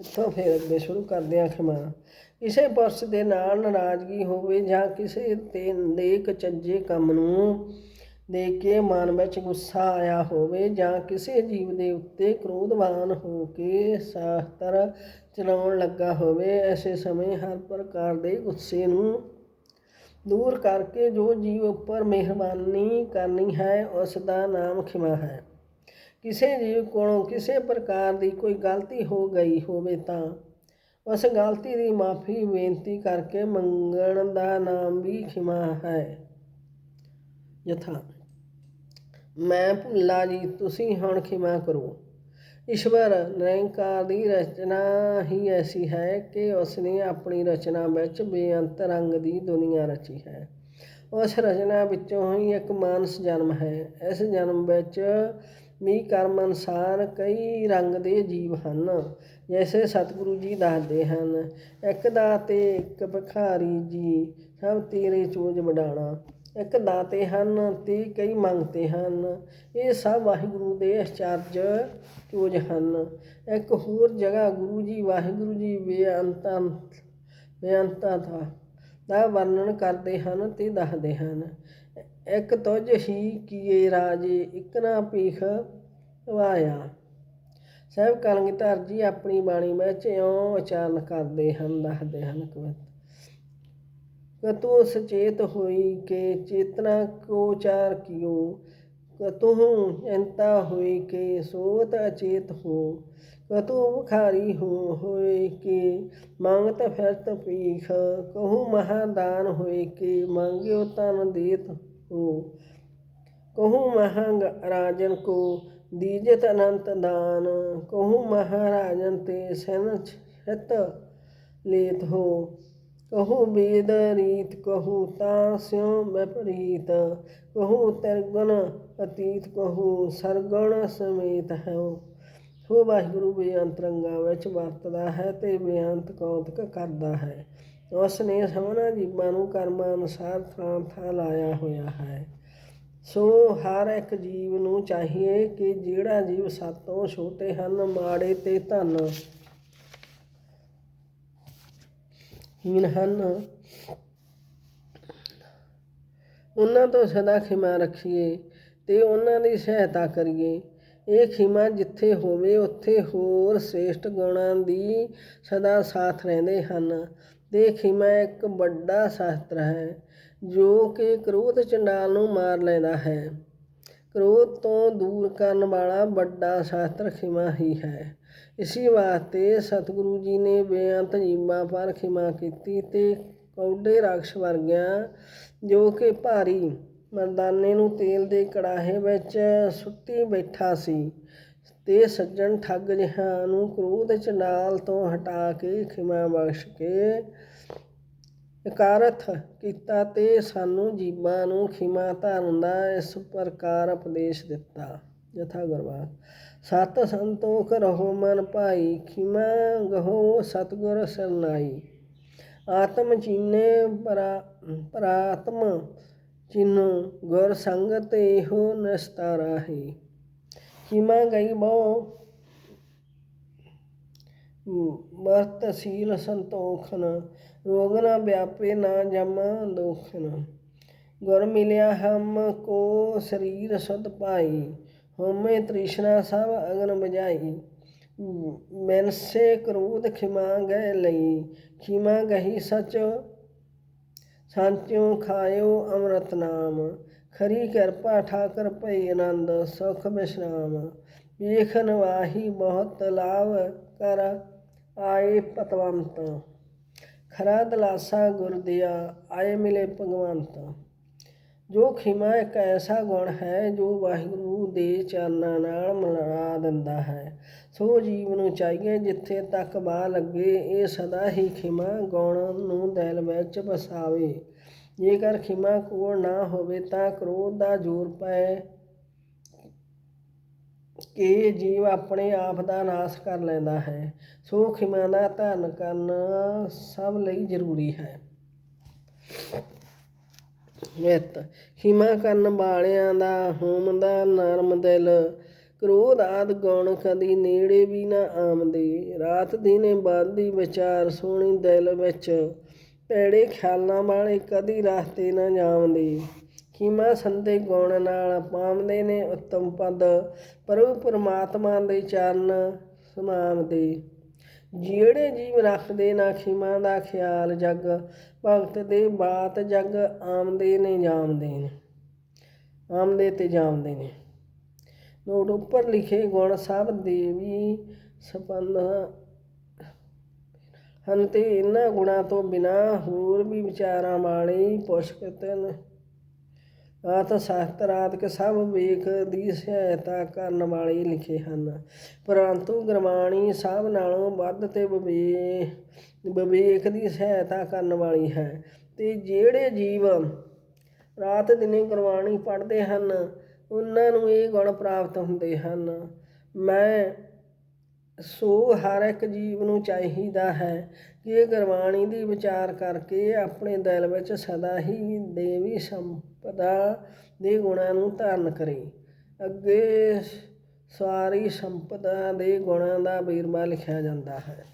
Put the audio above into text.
ਇੱਥੋਂ ਫਿਰ ਅੱਗੇ ਸ਼ੁਰੂ ਕਰਦੇ ਹਾਂ ਖਿਮਾ ਕਿਸੇ ਪੁਰਸ਼ ਦੇ ਨਾਲ ਨਾਰਾਜ਼ਗੀ ਹੋਵੇ ਜਾਂ ਕਿਸੇ ਤੇ ਨੇਕ ਚੱਜੇ ਕੰਮ ਨੂੰ ਦੇਖ ਕੇ ਮਨ ਵਿੱਚ ਗੁੱਸਾ ਆਇਆ ਹੋਵੇ ਜਾਂ ਕਿਸੇ ਜੀਵ ਦੇ ਉੱਤੇ ਕ੍ਰੋਧਵਾਨ ਹੋ ਕੇ ਸ਼ਾਸਤਰ ਚਲਾਉਣ ਲੱਗਾ ਹੋਵੇ, ਐਸੇ ਸਮੇਂ ਹਰ ਪ੍ਰਕਾਰ ਦੇ ਗੁੱਸੇ ਨੂੰ ਦੂਰ ਕਰਕੇ ਜੋ ਜੀਵ ਉੱਪਰ ਮਿਹਰਬਾਨੀ ਕਰਨੀ ਹੈ, ਉਸ ਦਾ ਨਾਮ ਖਿਮਾ ਹੈ। ਕਿਸੇ ਜੀਵ ਕੋਲੋਂ ਕਿਸੇ ਪ੍ਰਕਾਰ ਦੀ ਕੋਈ ਗਲਤੀ ਹੋ ਗਈ ਹੋਵੇ ਤਾਂ ਉਸ ਗਲਤੀ ਦੀ ਮਾਫੀ ਬੇਨਤੀ ਕਰਕੇ ਮੰਗਣ ਦਾ ਨਾਮ ਵੀ ਖਿਮਾ ਹੈ। ਯਥਾ ਮੈਂ ਭੁੱਲਾ ਜੀ, ਤੁਸੀਂ ਹੁਣ ਖਿਮਾ ਕਰੋ। ਈਸ਼ਵਰ, ਨਿਰੰਕਾਰ ਦੀ ਰਚਨਾ ਹੀ ਐਸੀ ਹੈ ਕਿ ਉਸਨੇ ਆਪਣੀ ਰਚਨਾ ਵਿੱਚ ਬੇਅੰਤ ਰੰਗ ਦੀ ਦੁਨੀਆ ਰਚੀ ਹੈ। ਉਸ ਰਚਨਾ ਵਿੱਚੋਂ ਹੀ ਇੱਕ ਮਾਨਸ ਜਨਮ ਹੈ। ਇਸ ਜਨਮ ਵਿੱਚ ਵੀ ਕਰਮ ਅਨੁਸਾਰ ਕਈ ਰੰਗ ਦੇ ਜੀਵ ਹਨ, ਜੈਸੇ ਸਤਿਗੁਰੂ ਜੀ ਦੱਸਦੇ ਹਨ, ਇੱਕ ਦਾ ਤੇ ਇੱਕ ਭਿਖਾਰੀ ਜੀ, ਸਭ ਤੇਰੇ ਚੋਜ ਵਡਾਣਾ। ਇੱਕ ਦਾਤੇ ਹਨ, ਤੇ ਕਈ ਮੰਗਤੇ ਹਨ, ਇਹ ਸਭ ਵਾਹਿਗੁਰੂ ਦੇ ਅਚਰਜ ਚੋਜ ਹਨ। ਇੱਕ ਹੋਰ ਜਗ੍ਹਾ ਗੁਰੂ ਜੀ, ਵਾਹਿਗੁਰੂ ਜੀ ਬੇਅੰਤਾਂ ਬੇਅੰਤਾਂ ਦਾ ਦਾ ਵਰਣਨ ਕਰਦੇ ਹਨ ਤੇ ਦੱਸਦੇ ਹਨ। ਇਕ ਤੁਝ ਹੀ ਕੀਏ ਰਾਜੇ, ਇੱਕ ਨਾ ਭੀਖ ਵਾਇਆ। ਸਹਿਬ ਕਲਗੀਧਰ ਜੀ ਆਪਣੀ ਬਾਣੀ ਵਿੱਚ ਇਉਂ ਉਚਾਰਨ ਕਰਦੇ ਹਨ, ਦੱਸਦੇ ਹਨ ਕਵਿਤ। ਕਤੂ ਸਚੇਤ ਹੋਈ ਕੇ ਚੇਤਨਾ ਕੋ ਚਾਰ ਕਿਉ ਕਤੂ ਚਿੰਤਾ ਹੋਈ ਕੇ ਸੋਤ ਅਚੇਤ ਹੋ, ਕਤੂ ਭੁਖਾਰੀ ਹੋ ਹੋਏ ਕੇ ਮੰਗਤ ਫਿਰਤ ਪੀਖ ਕਹੂ ਮਹਾਦਾਨ ਹੋਏ ਕੇ ਮੰਗਿਓ ਤਨ ਦੇਤ ਹੋ ਕਹੂ ਮਹੰਗ ਰਾਜਨ ਕੋ, ਦੀਜਤ ਅਨੰਤ ਦਾਨ। ਕਹੂ ਮਹਾਰਾਜਨ ਤੇ ਸਨ ਛਤ ਲੇਤ ਹੋ। ਕਹੂ ਵੇਦ ਰੀਤ, ਕਹੂ ਤਾਂ ਸਿਉ ਵਿਪਰੀਤ ਕਹੂ ਤਿਰਗੁਣ ਅਤੀਤ, ਕਹੂ ਸਰਗੁਣ ਸਮੇਤ ਹੈ ਹੋ ਵਾਹਿਗੁਰੂ, ਬੇਅੰਤ ਰੰਗਾਂ ਵਿੱਚ ਵਰਤਦਾ ਹੈ ਤੇ ਬੇਅੰਤ ਕੌਤਕ ਕਰਦਾ ਹੈ। ਉਸ ਨੇ ਸਭਨਾ ਜੀਵਾਂ ਨੂੰ ਕਰਮਾਂ ਅਨੁਸਾਰ ਥਾਂ ਥਾਂ ਲਾਇਆ ਹੋਇਆ ਹੈ। ਸੋ ਹਰ ਇੱਕ ਜੀਵ ਨੂੰ ਚਾਹੀਏ ਕਿ ਜਿਹੜਾ ਜੀਵ ਸਾਤੋਂ ਛੋਟੇ ਹਨ, ਮਾੜੇ ਤੇ ਧਨ ਹੀਨ ਹਨ। ਉਹਨਾਂ ਤੋਂ ਸਦਾ ਖਿਮਾ ਰੱਖੀਏ ਤੇ ਉਹਨਾਂ ਦੀ ਸਹਾਇਤਾ ਕਰੀਏ। ਇਹ ਖਿਮਾ ਜਿੱਥੇ ਹੋਵੇ, ਉੱਥੇ ਹੋਰ ਸ੍ਰੇਸ਼ਟ ਗੁਣਾਂ ਦੀ ਸਦਾ ਸਾਥ ਰਹਿੰਦੇ ਹਨ। ਤੇ ਖਿਮਾ ਇੱਕ ਵੱਡਾ ਸ਼ਾਸਤਰ ਹੈ, ਜੋ ਕਿ ਕ੍ਰੋਧ ਚੰਡਾਲ ਨੂੰ ਮਾਰ ਲੈਂਦਾ ਹੈ। ਕ੍ਰੋਧ ਤੋਂ ਦੂਰ ਕਰਨ ਵਾਲਾ ਵੱਡਾ ਸ਼ਾਸਤਰ ਖਿਮਾ ਹੀ ਹੈ। ਇਸੀ ਵਾਸਤੇ ਸਤਿਗੁਰੂ ਜੀ ਨੇ ਬੇਅੰਤ ਜੀਵਾਂ ਪਰ ਖਿਮਾ ਕੀਤੀ ਤੇ ਕੌਡੇ ਰਾਖਸ਼ ਵਰਗਿਆਂ, ਜੋ ਕਿ ਭਾਰੀ ਮਰਦਾਨੇ ਨੂੰ ਤੇਲ ਦੇ ਕੜਾਹੇ ਵਿੱਚ ਸੁੱਤੀ ਬੈਠਾ ਸੀ। ਤੇ ਸੱਜਣ ਠੱਗ ਜਿਹਾ ਨੂੰ ਕ੍ਰੋਧ ਚੰਡਾਲ ਤੋਂ ਹਟਾ ਕੇ ਖਿਮਾ ਬਖਸ਼ ਕੇ ਇਕਾਰਥ ਕੀਤਾ ਤੇ ਸਾਨੂੰ ਜੀਵਾਂ ਨੂੰ ਖਿਮਾ ਧਾਰਨ ਦਾ ਇਸ ਪ੍ਰਕਾਰ ਉਪਦੇਸ਼ ਦਿੱਤਾ। ਯਥਾ ਗੁਰਬਾਣੀ। ਸਤ ਸੰਤੋਖ ਰਹੋ ਮਨ ਭਾਈ, ਖਿਮਾ ਗਹੋ ਸਤਗੁਰ ਸਰਨਾਈ। ਆਤਮ ਚੀਨੇ ਪਰਾ, ਪ੍ਰਾਤਮ ਚਿਨੋ, ਗੁਰ ਸੰਗਤ ਇਹੋ ਨਿਸਤਾਰਾ ਹੈ। ਖਿਮਾ ਗਈ ਬਹੁ ਸੀਲ ਸੰਤੋਖਨ ਰੋਗ ਨਾ ਵਿਆਪੇ, ਨਾ ਜਮ ਦੋਖਨ ਗੁਰ ਮਿਲਿਆ ਹਮ ਕੋ ਸਰੀਰ ਸੁਧ ਪਾਈ ਹੋਮੇ ਤ੍ਰਿਸ਼ਨਾ ਸਭ ਅਗਨ ਬਜਾਈ ਮੈਨਸੇ ਕ੍ਰੋਧ ਖਿਮਾ ਗਏ ਲਈ, ਖਿਮਾ ਗਹੀ ਸਚ, ਸਾਂਚਿਓ ਖਾਇਓ ਅੰਮ੍ਰਿਤ ਨਾਮ। ਖਰੀ ਕਿਰਪਾ ਠਾਕਰ ਭਈ ਆਨੰਦ, ਸੁਖ ਵਿਸ਼ਰਾਮ। ਵੇਖਨ ਵਾਹੀ ਬਹੁਤ ਲਾਭ ਕਰ ਆਏ ਪਤਵੰਤ। ਖਰਾ ਦਲਾਸਾ ਗੁਰ ਦਿਆ, ਆਏ ਮਿਲੇ ਭਗਵੰਤ। ਜੋ ਖਿਮਾ ਇੱਕ ਐਸਾ ਗੁਣ ਹੈ, ਜੋ ਵਾਹਿਗੁਰੂ ਦੇ ਚਰਨਾਂ ਨਾਲ ਮਿਲਾ ਦਿੰਦਾ ਹੈ। ਸੋ ਜੀਵ ਨੂੰ ਚਾਹੀਏ ਜਿੱਥੇ ਤੱਕ ਬਾਹ ਲੱਗੇ, ਇਹ ਸਦਾ ਹੀ ਖਿਮਾ ਗੁਣ ਨੂੰ ਦਿਲ ਵਿੱਚ ਵਸਾਵੇ। ਜੇਕਰ ਖਿਮਾ ਕੋਲ ਨਾ ਹੋਵੇ ਤਾਂ ਕ੍ਰੋਧ ਦਾ ਜ਼ੋਰ ਪਏ ਕਿ ਜੀਵ ਆਪਣੇ ਆਪ ਦਾ ਨਾਸ਼ ਕਰ ਲੈਂਦਾ ਹੈ। ਸੋ ਖਿਮਾ ਦਾ ਧਾਰਨ ਕਰਨਾ ਸਭ ਲਈ ਜ਼ਰੂਰੀ ਹੈ। ਨਿਤ ਖਿਮਾ ਕਰਨ ਵਾਲਿਆਂ ਦਾ ਹੋਮ ਦਾ ਨਰਮ ਦਿਲ, ਕ੍ਰੋਧ ਆਦ ਗੁਣ ਕਦੀ ਨੇੜੇ ਵੀ ਨਾ ਆਮਦੇ ਰਾਤ ਦਿਨੇ ਬਾਦੀ ਵਿਚਾਰ, ਸੋਹਣੀ ਦਿਲ ਵਿੱਚ ਭੈੜੇ ਖਿਆਲਾਂ ਵਾਲੇ ਕਦੀ ਰਸਤੇ ਨਾ ਜਾਵਦੇ। ਖੀਮਾ ਸੰਦੇ ਗੁਣ ਨਾਲ ਪਾਵਦੇ ਨੇ ਉੱਤਮ ਪਦ, ਪ੍ਰਭੂ ਪਰਮਾਤਮਾ ਦੇ ਚਰਨ ਸਮਾਵਦੇ। ਜਿਹੜੇ ਜੀਵ ਰੱਖਦੇ ਨਾ ਖੀਮਾ ਦਾ ਖਿਆਲ ਜਗ, ਭਗਤ ਦੇ ਬਾਤ ਜਗ ਆਮਦੇ ਨੇ ਜਾਮਦੇ ਨੇ ਆਮਦੇ ਤੇ ਜਾਮਦੇ ਨੇ। ਨੋਟ ਉੱਪਰ ਲਿਖੇ ਗੁਣ ਸਭ ਦੇਵੀ ਸੰਪੰਨ ਹਨ ਅਤੇ ਇਹਨਾਂ ਗੁਣਾਂ ਤੋਂ ਬਿਨਾਂ ਹੋਰ ਵੀ ਵਿਚਾਰਾਂ ਵਾਲੇ ਹੀ ਪੁਸ਼ਕਤ ਨੇ ਆਤ ਸ਼ਾਸਤਰ ਆਦਿਕ ਸਭ ਵੇਖ ਦੀ ਸਹਾਇਤਾ ਕਰਨ ਵਾਲੇ ਲਿਖੇ ਹਨ। ਪਰੰਤੂ ਗੁਰਬਾਣੀ ਸਭ ਨਾਲੋਂ ਵੱਧ ਤੇ ਵਿਵੇ ਵਿਵੇਕ ਦੀ ਸਹਾਇਤਾ ਕਰਨ ਵਾਲੀ ਹੈ। ਤੇ ਜਿਹੜੇ ਜੀਵ ਰਾਤ ਦਿਨੇ ਗੁਰਬਾਣੀ ਪੜ੍ਹਦੇ ਹਨ, ਉਹਨਾਂ ਨੂੰ ਇਹ ਗੁਣ ਪ੍ਰਾਪਤ ਹੁੰਦੇ ਹਨ। ਮੈਂ ਸੋ ਹਰ ਇੱਕ ਜੀਵ ਨੂੰ ਚਾਹੀਦਾ ਹੈ ਕਿ ਇਹ ਗੁਰਬਾਣੀ ਦੀ ਵਿਚਾਰ ਕਰਕੇ ਆਪਣੇ ਦਿਲ ਵਿੱਚ ਸਦਾ ਹੀ ਦੇਵੀ ਸੰਪਦਾ ਦੇ ਗੁਣਾਂ ਨੂੰ ਧਾਰਨ ਕਰੇ। ਅੱਗੇ ਸਾਰੀ ਸੰਪਦਾ ਦੇ ਗੁਣਾਂ ਦਾ ਵੇਰਵਾ ਲਿਖਿਆ ਜਾਂਦਾ ਹੈ।